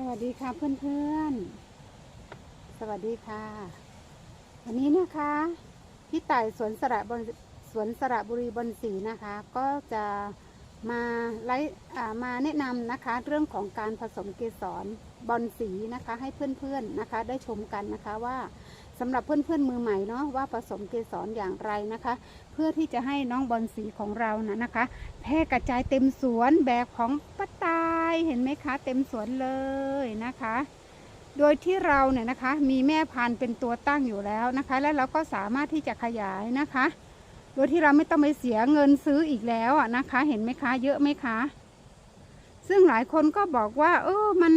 สวัสดีค่ะเพื่อนๆ สวัสดีค่ะ วันนี้นะคะพี่ต่ายสวนสระบนสวนสระบุรีบอนสีนะคะ ก็จะมาไลฟ์อ่ามาแนะนำนะคะ เรื่องของการผสมเกสรบอนสีนะคะ ให้เพื่อนๆนะคะ ได้ชมกันนะคะว่าสำหรับเพื่อนๆมือใหม่เนาะว่าผสมเกสรอย่างไรนะคะ เพื่อที่จะให้น้องบอนสีของเรานะนะคะ แพร่กระจายเต็มสวนแบบของป้าตา เห็นไหมคะ เต็มสวนเลยนะคะ โดยที่เราเนี่ยนะคะ มีแม่พันธุ์เป็นตัวตั้งอยู่แล้วนะคะ และเราก็สามารถที่จะขยายนะคะ โดยที่เราไม่ต้องไปเสียเงินซื้ออีกแล้วอะนะคะ เห็นไหมคะ เยอะไหมคะ ซึ่งหลายคนก็บอกว่า เออมัน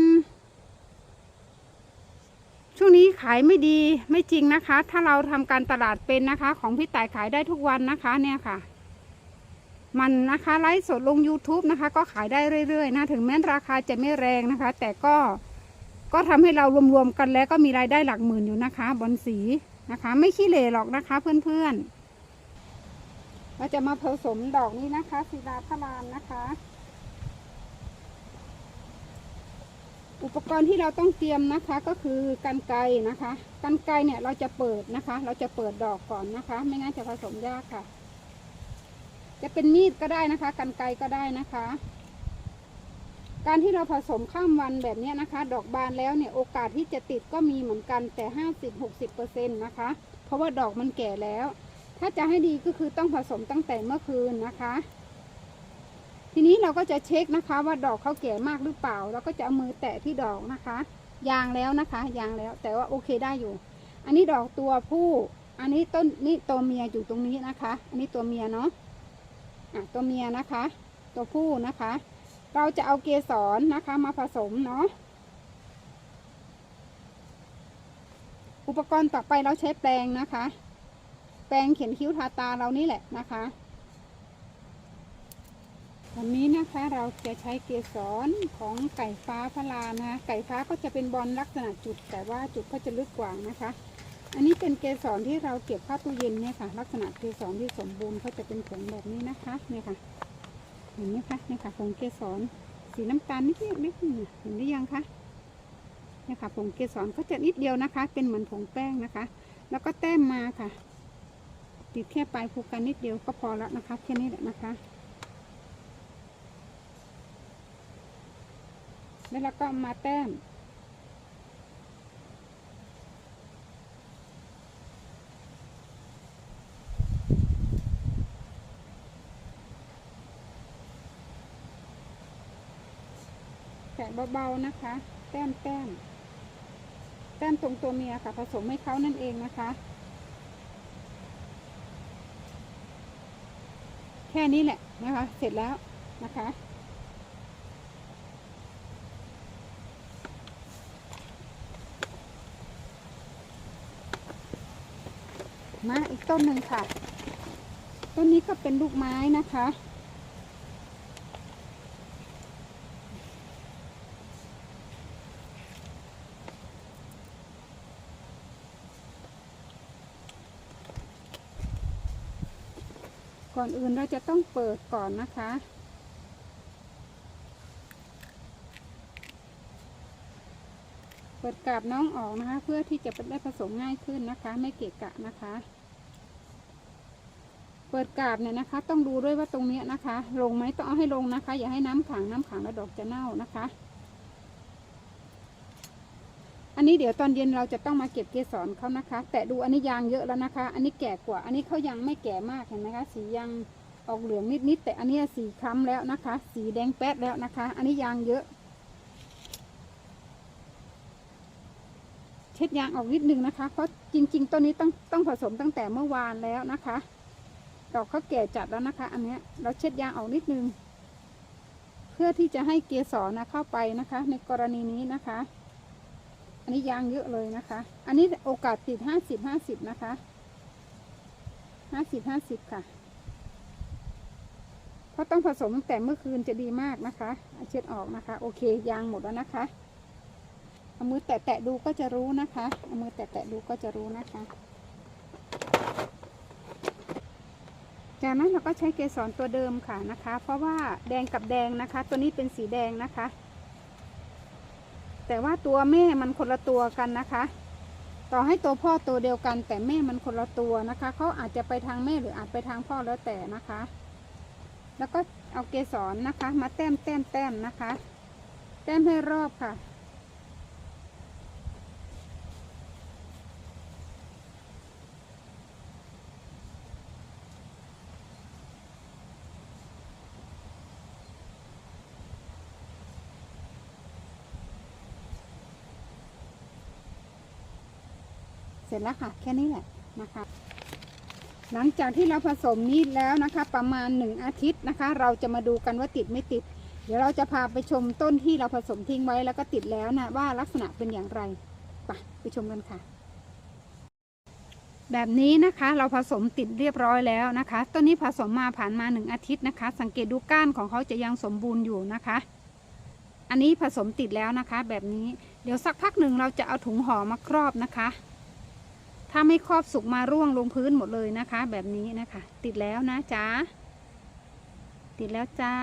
ช่วงนี้ขายไม่ดีไม่จริงนะคะ ถ้าเราทำการตลาดเป็นนะคะ ของพี่ต่ายขายได้ทุกวันนะคะ เนี่ยค่ะ มันนะคะไลฟ์สดลง YouTube นะคะ ก็ขายได้เรื่อยๆนะถึงแม้ราคาจะไม่แรงนะคะ แต่ก็ก็ทำให้เรารวมๆกันแล้วก็มีรายได้หลักหมื่นอยู่นะคะ บอนสีนะคะ ไม่ขี้เหร่หรอกนะคะเพื่อนๆเราจะมาผสมดอกนี้นะคะศิลาพรามนะคะ อุปกรณ์ที่เราต้องเตรียมนะคะก็คือกันไกนะคะกันไกเนี่ยเราจะเปิดนะคะ เราจะเปิดดอกก่อนนะคะ ไม่งั้นจะผสมยากค่ะ จะเป็นมีดก็ได้นะคะกันไกก็ได้นะคะ การที่เราผสมข้ามวันแบบนี้นะคะ ดอกบานแล้วเนี่ยโอกาสที่จะติดก็มีเหมือนกันแต่ห้าสิบหกสิบเปอร์เซ็นต์นะคะ เพราะว่าดอกมันแก่แล้ว ถ้าจะให้ดีก็คือต้องผสมตั้งแต่เมื่อคืนนะคะ ทีนี้เราก็จะเช็คนะคะ ว่าดอกเขาแก่มากหรือเปล่าเราก็จะเอามือแตะที่ดอกนะคะ ยางแล้วนะคะยางแล้วแต่ว่าโอเคได้อยู่ อันนี้ดอกตัวผู้ อันนี้ต้นนี่ตัวเมียอยู่ตรงนี้นะคะ อันนี้ตัวเมียเนาะ ตัวเมียนะคะ ตัวผู้นะคะ เราจะเอาเกสรนะคะมาผสมเนาะอุปกรณ์ต่อไปเราใช้แปรงนะคะ แปรงเขียนคิ้วทาตาเรานี่แหละนะคะวันนี้นะคะเราจะใช้เกสรของไก่ฟ้าพระลานะะไก่ฟ้าก็จะเป็นบอลลักษณะจุด แต่ว่าจุดก็จะลึกกว่านะคะ อันนี้เป็นเกสรที่เราเก็บเข้าตู้เย็นเนี่ยค่ะ ลักษณะเกสรที่สมบูรณ์เขาจะเป็นผงแบบนี้นะคะเนี่ยค่ะเห็นไหมคะเนี่ยค่ะผงเกสรสีน้ำตาลนิดๆนิดนึงเห็นหรือยังคะเนี่ยค่ะผงเกสรก็จะนิดเดียวนะคะ เป็นเหมือนผงแป้งนะคะ แล้วก็แต้มมาค่ะ ติดแค่ปลายภูกันนิดเดียวก็พอแล้วนะคะแค่นี้แหละนะคะแล้วเราก็มาแต้ม ตะเบาๆนะคะ แต้มแต้มแต้มตรงตัวเมียค่ะ ผสมให้เขานั่นเองนะคะ แค่นี้แหละนะคะ เสร็จแล้วนะคะมาอีกต้นหนึ่งค่ะ ต้นนี้ก็เป็นลูกไม้นะคะ ก่อนอื่นเราจะต้องเปิดก่อนนะคะ เปิดกาบน้องออกนะคะ เพื่อที่จะได้ผสมง่ายขึ้นนะคะ ไม่เกะกะนะคะ เปิดกาบเนี่ยนะคะ ต้องดูด้วยว่าตรงเนี้ยนะคะ ลงไหมต้องเอาให้ลงนะคะ อย่าให้น้ำขังน้ำขังแล้วดอกจะเน่านะคะ อั นี้เดี๋ยวตอนเย็นเราจะต้องมาเก็บเกสรเขานะคะ แต่ดูอันนี้ยางเยอะแล้วนะคะ อันนี้แก่กว่า อันนี้เขายังไม่แก่มากเห็นไหมคะ สียังออกเหลืองนิดๆแต่อันนี้สีคล้ำแล้วนะคะ สีแดงแป๊ดแล้วนะคะ อันนี้ยางเยอะ เช็ดยางออกนิดนึงนะคะ เพราะจริง ๆต้นนี้ต้องต้องผสมตั้งแต่เมื่อวานแล้วนะคะ ดอกเขาแก่จัดแล้วนะคะ อันนี้เราเช็ดยางออกนิดนึง เพื่อที่จะให้เกสรนะเข้าไปนะคะ ในกรณีนี้นะคะ นนี้ยางเยอะเลยนะคะ อันนี้โอกาสติดห้าสิบห้าสิบนะคะห้าสิบห้าสิบค่ะ เพราะต้องผสมตั้งแต่เมื่อคืนจะดีมากนะคะ เช็ดออกนะคะ โอเคยางหมดแล้วนะคะเอามือแตะๆดูก็จะรู้นะคะเอามือแตะๆดูก็จะรู้นะคะ จากนั้นเราก็ใช้เกสรตัวเดิมค่ะนะคะ เพราะว่าแดงกับแดงนะคะ ตัวนี้เป็นสีแดงนะคะ แต่ว่าตัวแม่มันคนละตัวกันนะคะ ต่อให้ตัวพ่อตัวเดียวกัน แต่แม่มันคนละตัวนะคะเขาอาจจะไปทางแม่หรืออาจไปทางพ่อแล้วแต่นะคะ แล้วก็เอาเกสรนะคะ มาแต้มแต้มแต้มนะคะ แต้มให้รอบค่ะ เสร็จแล้วค่ะ แค่นี้แหละนะคะ หลังจากที่เราผสมนี้แล้วนะคะ ประมาณหนึ่งอาทิตย์นะคะ เราจะมาดูกันว่าติดไม่ติด เดี๋ยวเราจะพาไปชมต้นที่เราผสมทิ้งไว้แล้วก็ติดแล้วนะว่าลักษณะเป็นอย่างไรไปไปชมกันค่ะ แบบนี้นะคะเราผสมติดเรียบร้อยแล้วนะคะ ต้นนี้ผสมมาผ่านมาหนึ่งอาทิตย์นะคะ สังเกตดูก้านของเขาจะยังสมบูรณ์อยู่นะคะอันนี้ผสมติดแล้วนะคะ แบบนี้เดี๋ยวสักพักหนึ่งเราจะเอาถุงห่อมาครอบนะคะ ถ้าไม่ครอบสุกมาร่วงลงพื้นหมดเลยนะคะ แบบนี้นะคะ ติดแล้วนะจ๊ะติดแล้วจ้า